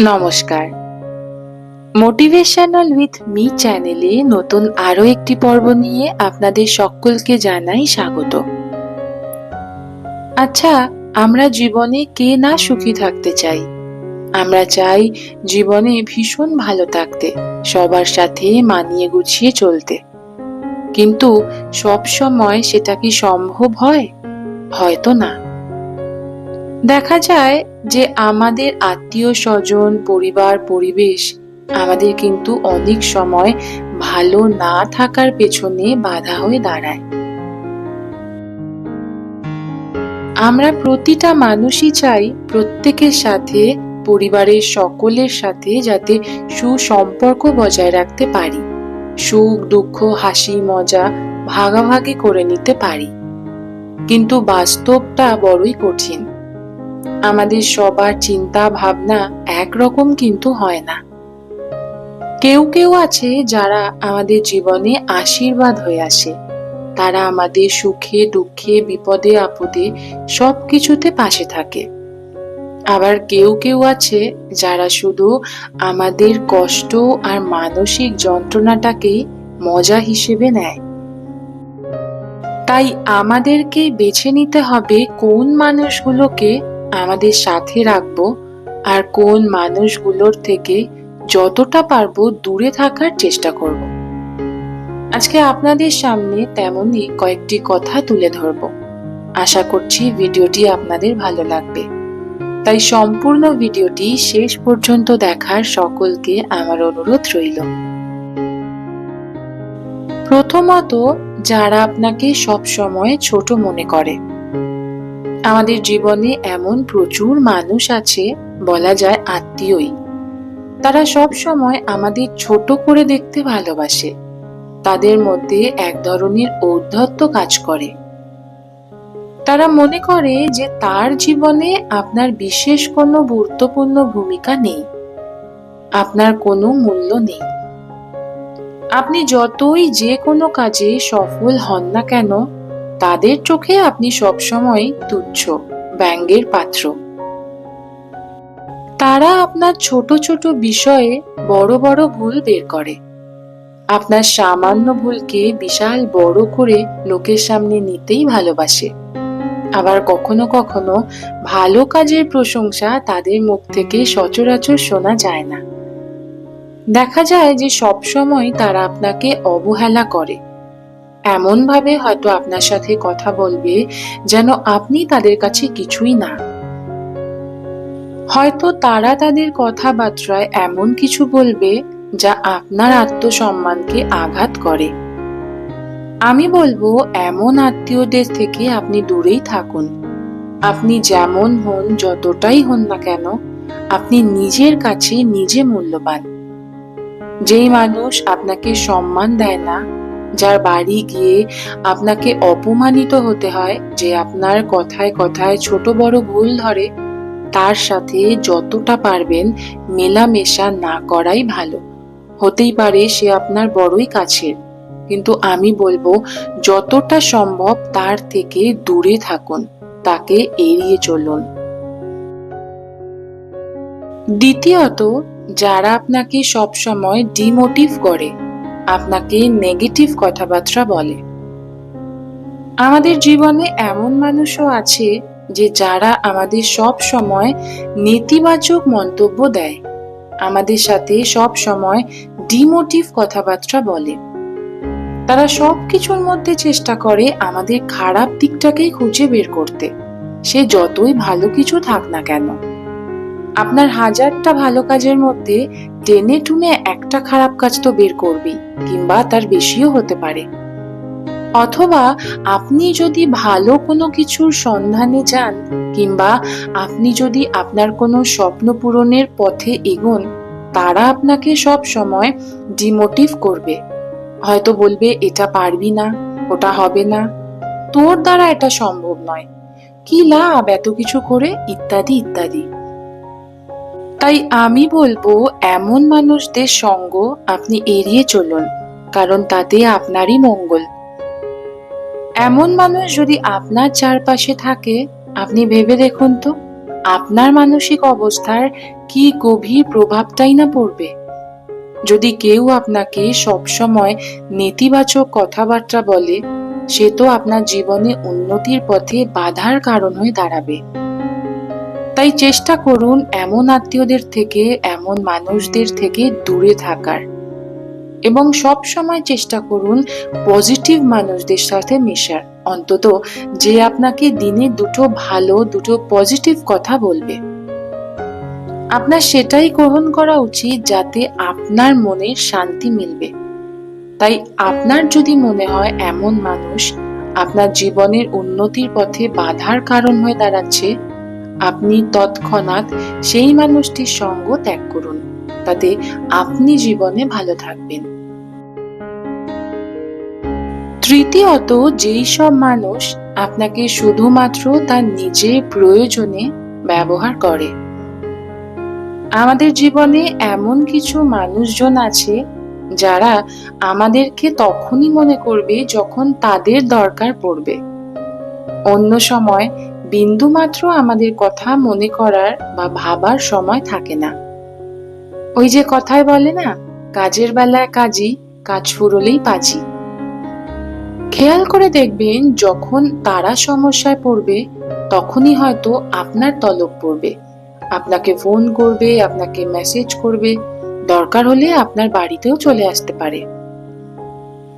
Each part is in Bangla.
নমস্কার। মোটিভেশনাল উইথ মি চ্যানেলে নতুন আরও একটি পর্ব নিয়ে আপনাদের সকলকে জানাই স্বাগত। আচ্ছা আমরা জীবনে কে না সুখী থাকতে চাই? আমরা চাই জীবনে ভীষণ ভালো থাকতে, সবার সাথে মানিয়ে গুছিয়ে চলতে। কিন্তু সব সময় সেটা কি সম্ভব হয়? হয়তো না। দেখা যায় যে আমাদের আত্মীয় স্বজন পরিবার, পরিবেশ আমাদের কিন্তু অনেক সময় ভালো না থাকার পেছনে বাধা হয়ে দাঁড়ায়। আমরা প্রতিটা মানুষই চাই প্রত্যেকের সাথে, পরিবারের সকলের সাথে যাতে সুসম্পর্ক বজায় রাখতে পারি। সুখ, দুঃখ, হাসি, মজা ভাগাভাগি করে নিতে পারি। কিন্তু বাস্তবটা বড়ই কঠিন। আমাদের সবার চিন্তা, ভাবনা একরকম কিন্তু হয় না। কেউ কেউ আছে যারা আমাদের জীবনে আশীর্বাদ হয়ে আসে। তারা আমাদের সুখে, দুঃখে, বিপদে, আপদে সব কিছুতে পাশে থাকে। আবার কেউ কেউ আছে যারা শুধু আমাদের কষ্ট আর মানসিক যন্ত্রণাটাকেই মজা হিসেবে নেয়। তাই আমাদেরকে বেছে নিতে হবে কোন মানুষগুলোকে আমাদের সাথে রাখব আর কোন মানুষগুলোর থেকে যতটা পারব দূরে থাকার চেষ্টা করব। আজকে আপনাদের সামনে তেমনই কয়েকটি কথা তুলে ধরব। আশা করছি ভিডিওটি আপনাদের ভালো লাগবে। তাই সম্পূর্ণ ভিডিওটি শেষ পর্যন্ত দেখার সকলকে আমার অনুরোধ রইল। প্রথমত, যারা আপনাকে সব সময় ছোট মনে করে আমাদের জীবনে এমন প্রচুর মানুষ আছে, বলা যায় আত্মীয়ই। তারা সব সময় আমাদের ছোট করে দেখতে ভালোবাসে। তাদের মধ্যে এক ধরনের ঔদ্ধত্য কাজ করে। তারা মনে করে যে তার জীবনে আপনার বিশেষ কোনো গুরুত্বপূর্ণ ভূমিকা নেই। আপনার কোনো মূল্য নেই। আপনি যতই যে কোনো কাজে সফল হন না কেন তাদের চোখে আপনি সবসময় তুচ্ছ, ব্যঙ্গের পাত্র। তারা আপনার ছোট ছোট বিষয়ে বড় বড় ভুল বের করে। আপনার সামান্য ভুলকে বিশাল বড় করে লোকের সামনে নিতেই ভালোবাসে। আবার কখনো কখনো ভালো কাজের প্রশংসা তাদের মুখ থেকে সচরাচর শোনা যায় না। দেখা যায় যে সবসময় তারা আপনাকে অবহেলা করে। এমন ভাবে হয়তো আপনার সাথে কথা বলবে যেন আপনি তাদের কাছে কিছুই না। হয়তো তারা তাদের কথাবার্তায় এমন কিছু বলবে যা আপনার আত্মসম্মানকে আঘাত করে। আমি বলব, এমন আত্মীয়দের থেকে আপনি দূরেই থাকুন। আপনি যেমন হন, যতটাই হন না কেন, আপনি নিজের কাছে নিজে মূল্যবান। যেই মানুষ আপনাকে সম্মান দেয় না যার বাড়ি গিয়ে আপনাকে অপমানিত হতে হয় যে আপনার কথায় কথায় ছোট বড় ভুল ধরে, তার সাথে যতটা পারবেন মেলামেশা না করাই ভালো। হতেই পারে সে আপনার বড়ই কাছের, কিন্তু আমি বলব যতটা সম্ভব তার থেকে দূরে থাকুন, তাকে এড়িয়ে চলুন। দ্বিতীয়ত, যারা আপনাকে সবসময় ডিমোটিভ করে আপনাকে নেগেটিভ কথাবার্তা বলে। আমাদের জীবনে এমন মানুষও আছে যে যারা আমাদের সব সময় নেতিবাচক মন্তব্য দেয়। আমাদের সাথে সব সময় ডিমোটিভ কথাবার্তা বলে। তারা সব কিছুর মধ্যে চেষ্টা করে আমাদের খারাপ দিকটাকেই খুঁজে বের করতে। সে যতই ভালো কিছু থাক না কেন। আপনার হাজারটা ভালো কাজের মধ্যে টেনে টুনে একটা খারাপ কাজ তো বের করবেই, কিংবা তার বেশিও হতে পারে। অথবা আপনি যদি ভালো কোনো কিছুর সন্ধানে যান, কিংবা আপনি যদি আপনার কোনো স্বপ্ন পূরণের পথে এগোন, তারা আপনাকে সব সময় ডিমোটিভ করবে। হয়তো বলবে, এটা পারবি না, ওটা হবে না। তোর দ্বারা এটা সম্ভব নয়। কি লাভ এত কিছু করে? ইত্যাদি ইত্যাদি। তাই আমি বলব, এমন মানুষদের সঙ্গ আপনি এড়িয়ে চলুন, কারণ তাতে আপনারই মঙ্গল। এমন মানুষ যদি আপনার চারপাশে থাকে, আপনি ভেবে দেখুন তো, আপনার মানসিক অবস্থার কি গভীর প্রভাবটাই না পড়বে। যদি কেউ আপনাকে সবসময় নেতিবাচক কথাবার্তা বলে, সে তো আপনার জীবনে উন্নতির পথে বাধার কারণ হয়ে দাঁড়াবে। তাই চেষ্টা করুন এমন আত্মীয়দের থেকে, এমন মানুষদের থেকে দূরে থাকার। এবং সব সময় চেষ্টা করুন পজিটিভ মানুষদের সাথে মেশার। অন্তত যে আপনাকে দিনে দুটো ভালো, দুটো পজিটিভ কথা বলবে। আপনার সেটাই গ্রহণ করা উচিত যাতে আপনার মনে শান্তি মিলবে। তাই আপনার যদি মনে হয় এমন মানুষ আপনার জীবনের উন্নতির পথে বাধার কারণ হয়ে দাঁড়াচ্ছে আপনি তৎক্ষণাৎ সেই মানুষটির সঙ্গ ত্যাগ করুন। তাতে আপনি জীবনে ভালো থাকবেন। তৃতীয়ত, যেই সব মানুষ আপনাকে শুধুমাত্র তার নিজের প্রয়োজনে ব্যবহার করে, আমাদের জীবনে এমন কিছু মানুষজন আছে যারা আমাদেরকে তখনই মনে করবে যখন তাদের দরকার পড়বে। অন্য সময় বিন্দুমাত্র আমাদের কথা মনে করার বা ভাবার সময় থাকে না। ওই যে কথায় বলে না, কাজের বেলায় কাজই, কাজ ফুরলেই পাজি। খেয়াল করে দেখবেন, যখন তারা সমস্যায় পড়বে, তখনই হয়তো আপনার তলব পড়বে। আপনাকে ফোন করবে, আপনাকে মেসেজ করবে, দরকার হলে আপনার বাড়িতেও চলে আসতে পারে।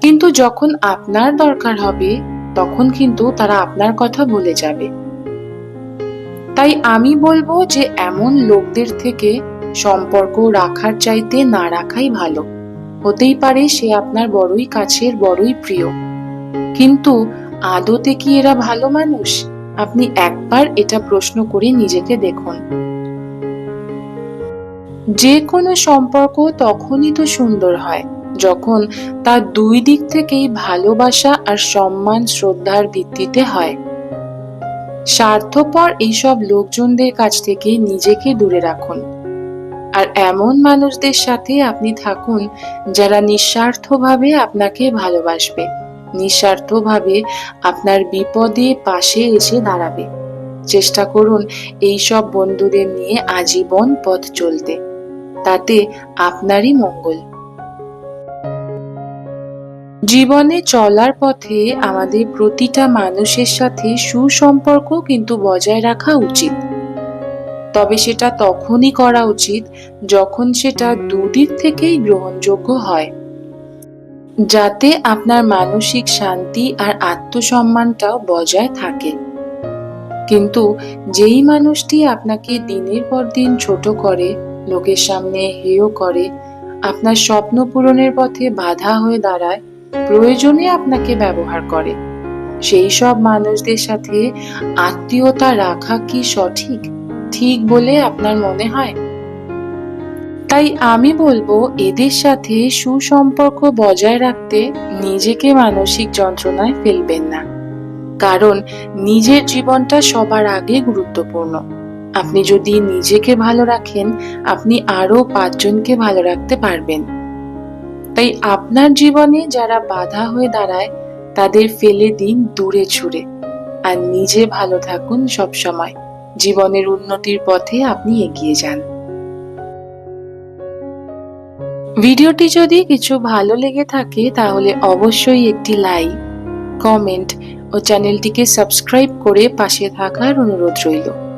কিন্তু যখন আপনার দরকার হবে, তখন কিন্তু তারা আপনার কথা ভুলে যাবে। তাই আমি বলব যে এমন লোকদের থেকে সম্পর্ক রাখার চাইতে না রাখাই ভালো। হতেই পারে সে আপনার বড়ই কাছের, বড়ই প্রিয়। কিন্তু আদতে কি এরা ভালো মানুষ? আপনি একবার এটা প্রশ্ন করে নিজেকে দেখুন। যে কোনো সম্পর্ক তখনই তো সুন্দর হয়, যখন তার দুই দিক থেকেই ভালোবাসা আর সম্মান, শ্রদ্ধার ভিত্তিতে হয়। স্বার্থপর এইসব লোকজনদের কাছ থেকে নিজেকে দূরে রাখুন। আর এমন মানুষদের সাথে আপনি থাকুন, যারা নিঃস্বার্থভাবে আপনাকে ভালোবাসবে, নিঃস্বার্থভাবে আপনার বিপদে পাশে এসে দাঁড়াবে। চেষ্টা করুন এই সব বন্ধুদের নিয়ে আজীবন পথ চলতে, তাতে আপনারই মঙ্গল। জীবনে চলার পথে আমাদের প্রতিটা মানুষের সাথে সুসম্পর্ক কিন্তু বজায় রাখা উচিত। তবে সেটা তখনই করা উচিত যখন সেটা দুদিক থেকেই গ্রহণযোগ্য হয়। যাতে আপনার মানসিক শান্তি আর আত্মসম্মানটাও বজায় থাকে। কিন্তু যেই মানুষটি আপনাকে দিনের পর দিন ছোট করে, লোকের সামনে হেয় করে, আপনার স্বপ্ন পূরণের পথে বাধা হয়ে দাঁড়ায় প্রয়োজনে আপনাকে ব্যবহার করে। সেই সব মানুষদের সাথে আত্মীয়তা রাখা কি সঠিক? ঠিক বলে আপনার মনে হয়? তাই আমি বলব, এদের সাথে সুসম্পর্ক বজায় রাখতে নিজেকে মানসিক যন্ত্রণায় ফেলবেন না। কারণ নিজের জীবনটা সবার আগে গুরুত্বপূর্ণ। আপনি যদি নিজেকে ভালো রাখেন, আপনি আরও পাঁচজনকে ভালো রাখতে পারবেন। তাই আপনার জীবনে যারা বাধা হয়ে দাঁড়ায়, তাদের ফেলে দিন দূরে ছুড়ে। আর নিজে ভালো থাকুন সব সময়। জীবনের উন্নতির পথে আপনি এগিয়ে যান। ভিডিওটি যদি কিছু ভালো লেগে থাকে, তাহলে অবশ্যই একটি লাইক, কমেন্ট ও চ্যানেলটিকে সাবস্ক্রাইব করে পাশে থাকার অনুরোধ রইল।